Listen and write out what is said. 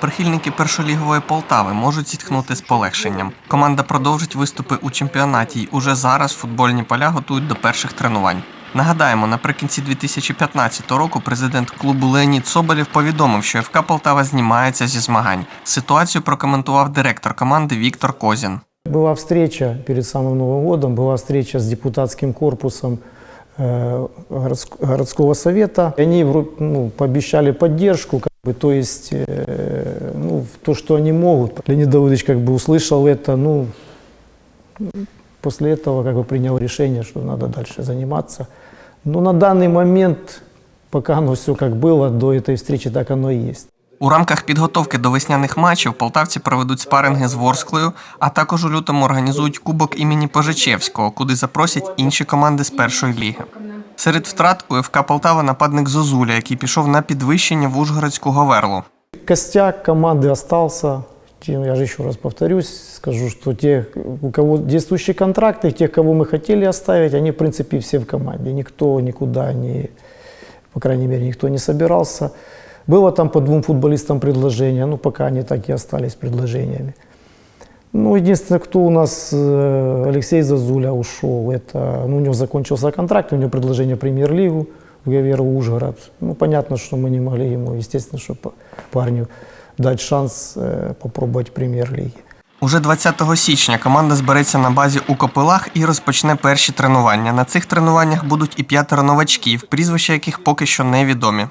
Прихильники першолігової Полтави можуть зітхнути з полегшенням. Команда продовжить виступи у чемпіонаті і уже зараз футбольні поля готують до перших тренувань. Нагадаємо, наприкінці 2015 року президент клубу Леонід Соболєв повідомив, що ФК Полтава знімається зі змагань. Ситуацію прокоментував директор команди Віктор Козін. Была встреча перед самым Новым годом, была встреча с депутатским корпусом э, городск- городского совета. И Они вро- ну, пообещали поддержку, как бы, то есть э, ну, в то, что они могут. Леонид Давыдович как бы услышал это, ну, после этого как бы принял решение, что надо дальше заниматься. Но на данный момент, пока оно все как было до этой встречи, так оно и есть. У рамках підготовки до весняних матчів полтавці проведуть спаринги з Ворсклою, а також у лютому організують кубок імені Пожичевського, куди запросять інші команди з першої ліги. Серед втрат у ФК Полтава нападник Зозуля, який пішов на підвищення в Ужгородську Говерлу. Костяк команды остался. Те- Я же еще раз повторюсь, скажу, что те, у кого действующие контракты, тех, кого мы хотели оставить, они, в принципе, все в команде. Никто никуда не, по крайней мере, никто не собирался. Было там по двум футболистам предложения, ну, пока они так и остались предложениями. Ну, единственное, кто у нас, э, Алексей Зазуля ушел, это, ну, у него закончился контракт, у него предложение в премьер-лигу, в Гаверу Ужгород. Ну, понятно, что мы не могли ему, естественно, что па- парню дать шанс э, попробовать в премьер-лиге. Уже 20 січня команда збереться на базі у Копилах і розпочне перші тренування. На цих тренуваннях будуть і п'ятеро новачків, прізвища яких поки що невідомі.